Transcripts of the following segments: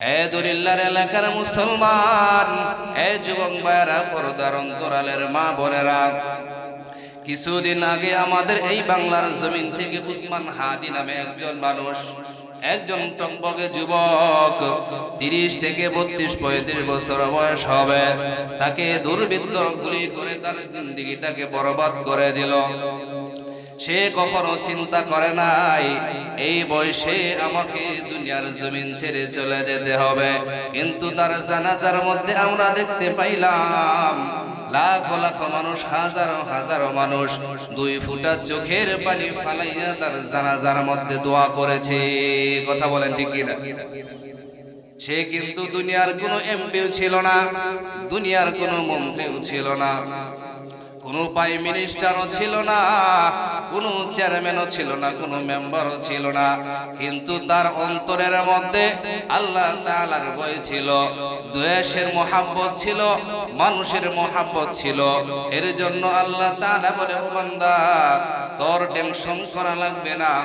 এলাকার মুসলমান, এ যুবক ভাইয়েরা পর্দার অন্তরালের মা বোনেরা, কিছুদিন আগে আমাদের এই বাংলার জমিন থেকে উসমান হাদি নামে একজন মানুষ, একজন টকবগে যুবক, তিরিশ থেকে বত্রিশ, পঁয়ত্রিশ বছর বয়স হবে, তাকে দুর্বৃত্ত গুলি করে তার জিন্দিগিটাকে বরবাদ করে দিল। সে কখনো চিন্তা করে নাই, এই বয়সে আমাকে দুনিয়ার জমিন ছেড়ে চলে যেতে হবে। কিন্তু তার জানাজার মধ্যে আমরা দেখতে পাইলাম, লাখ লাখ মানুষ, হাজারো হাজারো মানুষ দুই ফুটা চোখের পানি ফালাইয়া তার জানাজার মধ্যে দোয়া করেছে। কথা বলেন ঠিক সে কিন্তু দুনিয়ার কোনো এমপিও ছিল না, দুনিয়ার কোনো মন্ত্রীও ছিল না। কোনো প্রাইম মিনিস্টারও ছিল না, কোনো চেয়ারম্যানও ছিল না, কোনো মেম্বারও ছিল না। কিন্তু তার অন্তরের মধ্যে আল্লাহ তাআলার ভয় ছিল, দুয়েশের মোহাব্বত ছিল, মানুষের মোহাব্বত ছিল। এর জন্য আল্লাহ তাআলা বলে, "ও বান্দা, তোর টেনশন করা লাগবে না।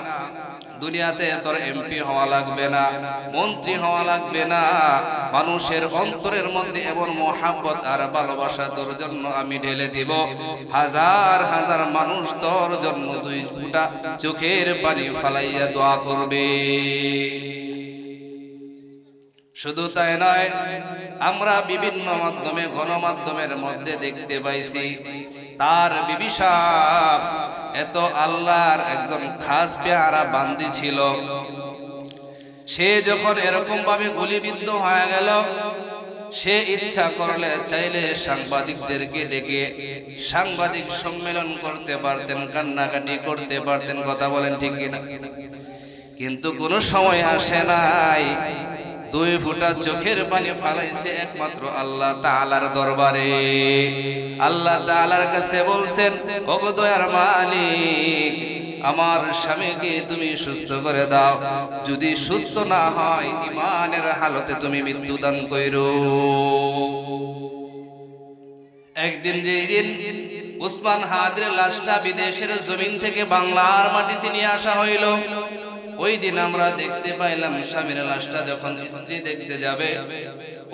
দুনিয়াতে তোর এমপি হওয়া লাগবে না, মন্ত্রী হওয়া লাগবে না। মানুষের অন্তরের মধ্যে এমন মহাব্বত আর ভালোবাসা তোর জন্য আমি ঢেলে দিব। হাজার হাজার মানুষ তোর জন্য দুই ফুটা চোখের পানি ফালাইয়া দোয়া করবে। শুধু তাই নয়, আমরা বিভিন্ন মাধ্যমে, গণমাধ্যমের মধ্যে দেখতে পাইছি, তার বিবিসাব এত আল্লাহর একজন খাস পেয়ারা বান্দি ছিল। সে যখন এরকম ভাবে গুলিবিদ্ধ হয়ে গেল, সে ইচ্ছা করলে চাইলে সাংবাদিকদেরকে ডেকে সাংবাদিক সম্মেলন করতে পারতেন, কান্নাকাটি করতে পারতেন, কথা বলেন ঠিক কিনা। কিন্তু কোনো সময় আসে নাই দুই ফুটা চোখের পানি ফালাইছে একমাত্র আল্লাহ তাআলার দরবারে। আল্লাহ তাআলার কাছে বলছেন, ওগো দয়ার মালিক, আমার স্বামীকে তুমি সুস্থ করে দাও। যদি সুস্থ না হয় ইমানের হালতে তুমি মৃত্যু দান কইরো। একদিন যেই দিন উসমান হাদের লাশটা বিদেশের জমিন থেকে বাংলার মাটিতে নিয়ে আসা হইল। ওই দিন আমরা দেখতে পাইলাম স্বামীর লাশটা যখন স্ত্রী দেখতে যাবে,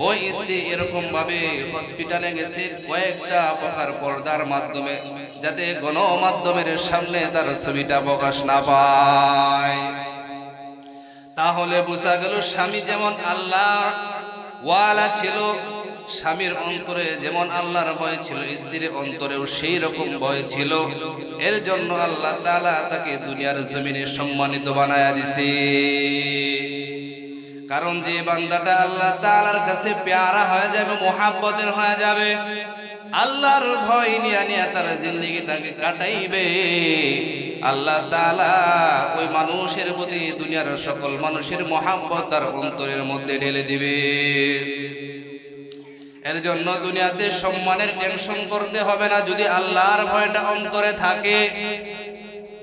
ওই স্ত্রী এরকম ভাবে হসপিটালে গেছে কয়েকটা প্রকার পর্দার মাধ্যমে, যাতে গণমাধ্যমের সামনে তার ছবিটা প্রকাশ না পায়। তাহলে বোঝা গেল স্বামী যেমন আল্লাহ ওয়ালা ছিল স্বামীর অন্তরে যেমন আল্লাহর ভয় ছিল, স্ত্রীর অন্তরেও সেই রকম ভয় ছিল। এর জন্য আল্লাহ তাআলা তাকে দুনিয়ার জমিনে সম্মানিত বানায়া দিছে। কারণ যে বান্দাটা আল্লাহ তালার কাছে পেয়ারা হয়ে যাবে, মোহাব্বতের হয়ে যাবে, আল্লাহর ভয় নিয়ে নিয়ে তার জিন্দগিটাকে কাটাইবে। আল্লাহ তাআলা ওই মানুষের প্রতি দুনিয়ার সকল মানুষের মহাব্বত তার অন্তরের মধ্যে ঢেলে দিবে। এর জন্য দুনিয়াতে সম্মানের টেনশন করতে হবে না, যদি আল্লাহর ভয়টা অন্তরে থাকে।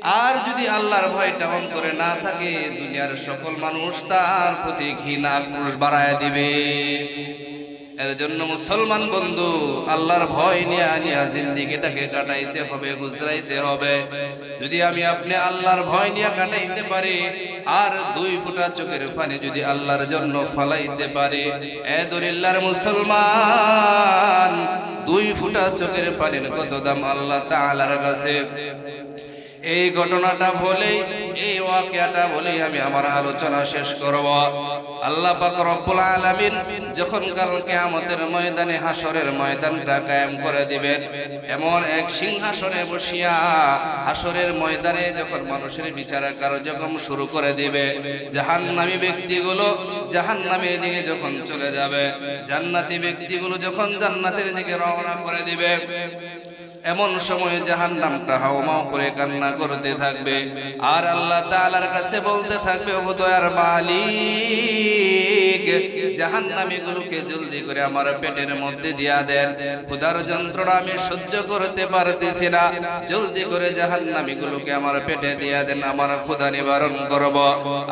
আর যদি আল্লাহর ভয়টা অন্তরে না থাকে, দুনিয়ার সকল মানুষ তার প্রতি ঘৃণা, ক্রোশ বাড়ায় দিবে। এর জন্য মুসলমান বন্ধু, আল্লাহর ভয় নিয়ে নিয়ে জিন্দিগিটাকে কাটাইতে হবে, গুজরাইতে হবে। যদি আমি আপনি আল্লাহর ভয় নিয়ে কাটাইতে পারি আর দুই ফুটা চোখের পানি যদি আল্লাহর জন্য ফালাইতে পারে, এ দরিল্লার মুসলমান, দুই ফুটা চোখের পানির কত দাম আল্লাহ তাআলার কাছে? এই ঘটনাটা বলেই, এই ওয়াকিয়াটা বলেই আমি আমার আলোচনা শেষ করব। আল্লাহ পাক রব্বুল আলামিন যখন কাল কিয়ামতের ময়দানে হাসরের ময়দানটা কায়েম করে দিবেন, এমন এক সিংহাসনে বসিয়া হাসরের ময়দানে যখন মানুষের বিচার কার্যক্রম শুরু করে দিবে, জাহান্নামী ব্যক্তিগুলো জাহান্নামের দিকে যখন চলে যাবে, জান্নাতি ব্যক্তিগুলো যখন জান্নাতের দিকে রওনা করে দিবে এমন সময় জাহান নামটা হাওমাও করে কান্না করতে থাকবে। আর আল্লাহ তাআলার কাছে বলতে থাকবে, ও দয়ার মালিক জাহান নামীগুলোকে জলদি করে আমার পেটের মধ্যে দিয়া দেন। ক্ষুধার যন্ত্রণা আমি সহ্য করতে পারতেছি না। জলদি করে জাহান নামীগুলোকে আমার পেটে দিয়া দেন, আমার ক্ষুধা নিবারণ করব।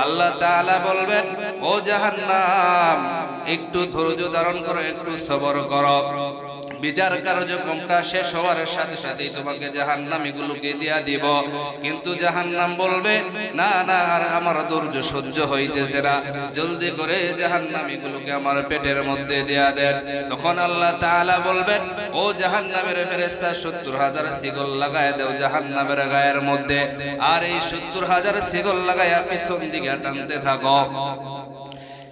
আল্লাহ তাআলা বলবেন, ও জাহান্নাম, একটু ধৈর্য ধারণ করো, একটু সবর করো। বিচার কার্যক্রমটা শেষ হওয়ার সাথে সাথেই তোমাকে জাহান্নামীগুলোকে দিয়া দিব। কিন্তু জাহান্নাম বলবে, না না, আর আমার ধৈর্য সহ্য হইতেছে না। জলদি করে জাহান্নামীগুলোকে আমার পেটের মধ্যে দেয়া দেন তখন আল্লাহ তাআলা বলবেন, ও জাহান্নামের ফেরেশতা, সত্তর হাজার সিগল লাগায় দাও জাহান্নামের গায়ের মধ্যে। আর এই সত্তর হাজার সিগল লাগাইয়া পিছন দিকে টানতে থাকো।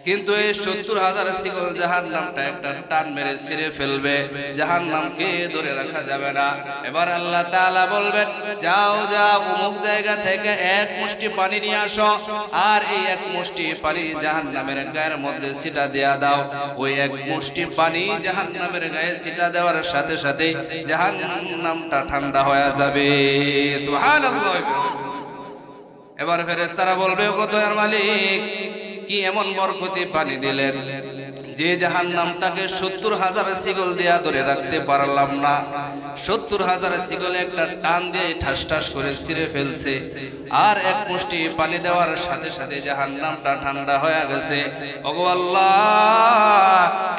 কিন্তু এই সত্তর হাজার শিকল জাহান নামটা একটা টান মেরে ছিঁড়ে ফেলবে। জাহান নামকে ধরে রাখা যাবে না। এবার আল্লাহ তালা বলবেন, যাও যাও, অমুক জায়গা থেকে এক মুষ্টি পানি নিয়ে আসো। আর এই এক মুষ্টি পানি জাহান নামের গায়ের মধ্যে সিটা দেয়া দাও। ওই এক মুষ্টি পানি জাহান নামের গায়ে সিটা দেওয়ার সাথে সাথে জাহান নামটা ঠান্ডা হয়ে যাবে। এবার ফেরেশতারা বলবে কত মালিক কি এমন বরকতি পানি দিলেন? যে জাহান নামটাকে সত্তর হাজার সিগল দিয়া ধরে রাখতে পারলাম না। সত্তর হাজার সিগল একটা টান দিয়ে ঠাস ঠাস করে ছিঁড়ে ফেলছে। আর এক মুষ্টি পানি দেওয়ার সাথে সাথে জাহান নামটা ঠান্ডা হয়ে গেছে।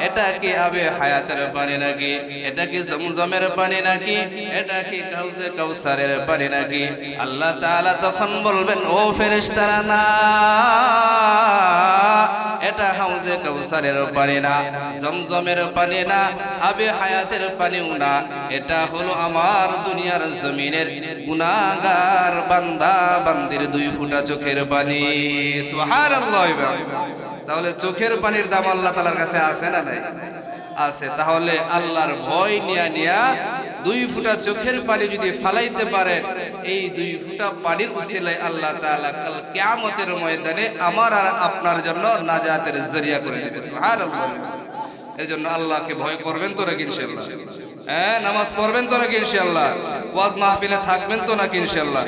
এটা কি আবে হায়াতের পানি নাকি? এটা কি জমজমের পানি নাকি? এটা কি কাউসে কাউসারের পানি নাকি? আল্লাহ তাআলা তখন বলবেন, ও ফেরেশতারা, না, এটা হাউজে কাউসারের পানি না জমজমের পানি না আবে হায়াতের পানিও না। এটা হলো আমার দুনিয়ার জমিনের গুনাহগার বান্দা, বান্দির দুই ফুটা চোখের পানি। তাহলে চোখের পানির দাম আল্লাহ তালার কাছে আছে না নাই? আছে। তাহলে আল্লাহর ভয় নিয়া নিয়া দুই ফুটা চোখের পানি যদি ফালাইতে পারে এই দুই ফুটা পানির উসিলায় আল্লাহ তাআলা কাল কিয়ামতের ময়দানে আমার আর আপনার জন্য নাজাতের জরিয়া করে দেবে, সুবহানাল্লাহ। এই জন্য আল্লাহকে ভয় করবেন তো নাকি ইনশাআল্লাহ? হ্যাঁ নামাজ পড়বেন তো নাকি ইনশাআল্লাহ? ওয়াজ মাহফিলে থাকবেন তো নাকি ইনশাআল্লাহ?